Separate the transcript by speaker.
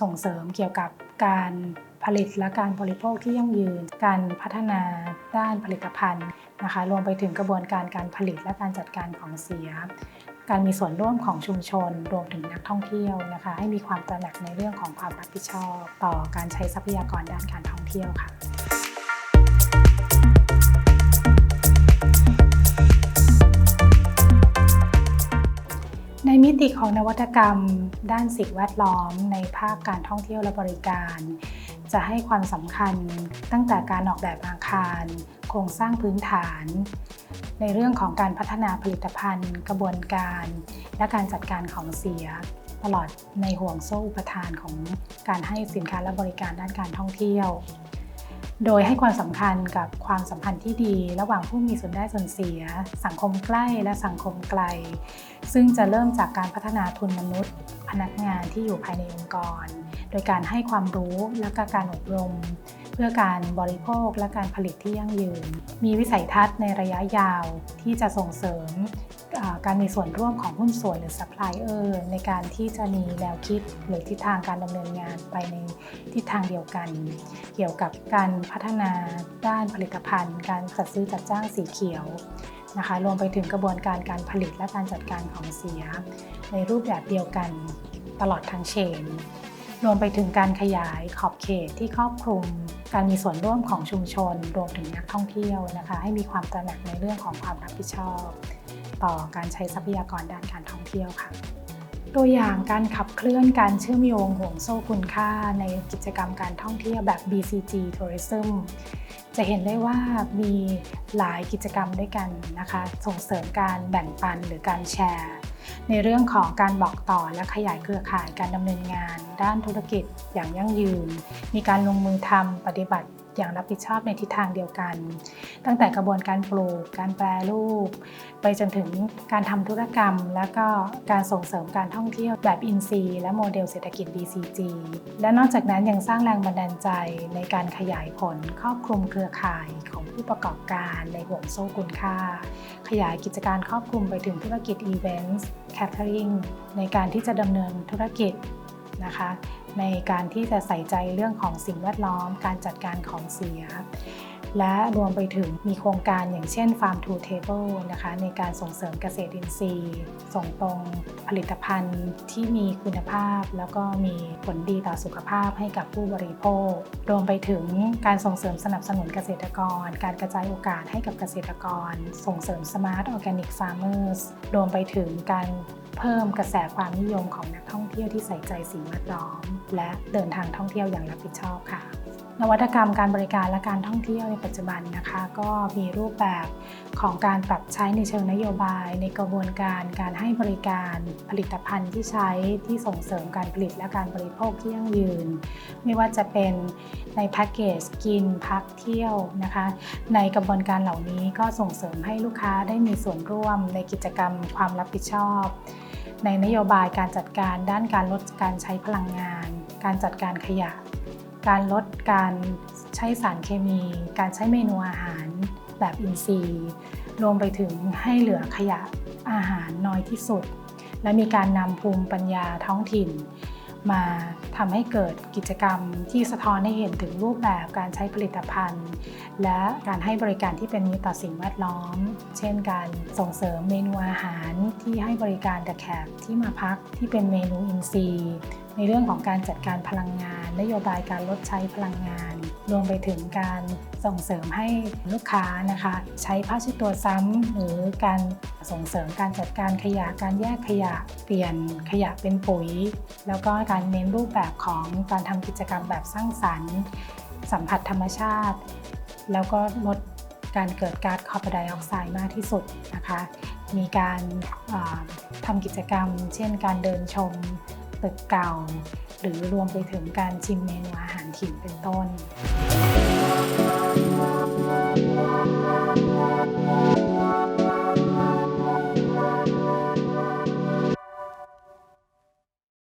Speaker 1: ส่งเสริมเกี่ยวกับการผลิตและการบริโภคที่ยั่งยืน การพัฒนาด้านผลิตภัณฑ์นะคะ รวมไปถึงกระบวนการการผลิตและการจัดการของเสีย การมีส่วนร่วมของชุมชน รวมถึงนักท่องเที่ยวนะคะ ให้มีความตระหนักในเรื่องของความรับผิดชอบ ต่อการใช้ทรัพยากรด้านการท่องเที่ยวค่ะ มิติของนวัตกรรม ด้านสิ่งแวดล้อม ในภาคการท่องเที่ยวและบริการ จะให้ความสำคัญตั้งแต่การออกแบบอาคาร โครงสร้างพื้นฐาน ในเรื่องของการพัฒนาผลิตภัณฑ์ กระบวนการ และการจัดการของเสีย ตลอดในห่วงโซ่อุปทานของการให้สินค้าและบริการด้านการท่องเที่ยว โดยให้ความสำคัญกับความสัมพันธ์ที่ดี ระหว่างผู้มีส่วนได้ส่วนเสีย สังคมใกล้และสังคมไกล ซึ่งจะเริ่มจากการพัฒนาทุนมนุษย์ พนักงานที่อยู่ภายในองค์กร โดยการให้ความรู้และกการอบรม เพื่อการบริโภคและการผลิตที่ยั่งยืน มีวิสัยทัศน์ในระยะยาวที่จะส่งเสริม การมีส่วนร่วมของหุ้นส่วนหรือซัพพลายเออร์ในการที่จะมีแนวคิดหรือทิศทางการดำเนินงานไปในทิศทางเดียวกัน เกี่ยวกับการพัฒนาด้านผลิตภัณฑ์ การจัดซื้อจัดจ้างสีเขียวนะคะรวมไปถึงกระบวนการการผลิตและการจัดการของเสีย ในรูปแบบเดียวกันตลอดทั้งเชน รวมไปถึงการขยายขอบเขตที่ครอบคลุม การมีส่วนร่วมของชุมชน รวมถึงนักท่องเที่ยวนะคะ ให้มีความตระหนักในเรื่องของความรับผิดชอบ ต่อการใช้ทรัพยากรด้านการท่องเที่ยวค่ะ ตัวอย่างการขับเคลื่อนการเชื่อมโยงห่วงโซ่คุณค่าในกิจกรรมการท่องเที่ยวแบบ BCG Tourism จะเห็นได้ว่ามีหลายกิจกรรมด้วยกันนะคะ ส่งเสริมการแบ่งปันหรือการแชร์ ในเรื่องของการบอกต่อและขยายเครือข่ายการดำเนินงาน ด้านธุรกิจอย่างยั่งยืน มีการลงมือทำปฏิบัติ อย่างรับผิดชอบในทิศทางเดียวกัน ตั้งแต่กระบวนการปลูก การแปรรูป ไปจนถึงการทำธุรกรรม และก็การส่งเสริมการท่องเที่ยวแบบอินซีย์และโมเดลเศรษฐกิจ BCG และนอกจากนั้นยังสร้างแรงบันดาลใจในการขยายผลครอบคลุมเครือข่ายของผู้ประกอบการในห่วงโซ่คุณค่า ขยายกิจการครอบคลุมไปถึงธุรกิจอีเวนต์แคทเทอริงในการที่จะดำเนินธุรกิจ นะคะ ในการที่จะใส่ใจเรื่องของสิ่งแวดล้อม การจัดการของเสีย และรวมไปถึงมีโครงการอย่างเช่น Farm to Table นะคะ ในการส่งเสริมเกษตรอินทรีย์ ส่งตรงผลิตภัณฑ์ที่มีคุณภาพ แล้วก็มีผลดีต่อสุขภาพให้กับผู้บริโภค รวมไปถึงการส่งเสริมสนับสนุนเกษตรกร การกระจายโอกาสให้กับเกษตรกร ส่งเสริม Smart Organic Farmers รวมไปถึงการ เพิ่มกระแสความนิยมของนักท่องเที่ยวที่ใส่ใจสิ่งแวดล้อม และเดินทางท่องเที่ยวอย่างรับผิดชอบค่ะ นวัตกรรมการบริการและการท่องเที่ยวในปัจจุบันนะคะ ก็มีรูปแบบของการปรับใช้ในเชิงนโยบาย ในกระบวนการการให้บริการผลิตภัณฑ์ที่ใช้ที่ส่งเสริมการผลิตและการบริโภคที่ยั่งยืน ไม่ว่าจะเป็นในแพ็กเกจกินพักเที่ยวนะคะ ในกระบวนการเหล่านี้ก็ส่งเสริมให้ลูกค้าได้มีส่วนร่วมในกิจกรรมความรับผิดชอบ ในนโยบายการจัดการด้านการลดการใช้พลังงาน การจัดการขยะ การลดการใช้สารเคมี การใช้เมนูอาหารแบบอินทรีย์ รวมไปถึงให้เหลือขยะอาหารน้อยที่สุด และมีการนำภูมิปัญญาท้องถิ่น มาทำให้เกิดกิจกรรมที่สะท้อนให้เห็นถึงรูปแบบการใช้ผลิตภัณฑ์ และการให้บริการที่เป็นมิตรต่อสิ่งแวดล้อม เช่นการส่งเสริมเมนูอาหารที่ให้บริการแก่แขกที่มาพักที่เป็นเมนูอินทรีย์ ในเรื่องของการจัดการพลังงาน นโยบายการลดใช้พลังงาน รวมไปถึงการส่งเสริมให้ลูกค้านะคะ ใช้ผ้าเช็ดตัวซ้ำหรือการส่งเสริมการจัดการขยะการแยกขยะ เปลี่ยนขยะเป็นปุ๋ย แล้วก็การเน้นรูปแบบของการทำกิจกรรมแบบสร้างสรรค์ สัมผัสธรรมชาติ แล้วก็ลดการเกิดก๊าซคาร์บอนไดออกไซด์มากที่สุดนะคะ มีการาทำกิจกรรม เช่นการเดินชมตึกเก่า หรือรวมไปถึงการชิมเมนูอาหารถิ่นเป็นต้น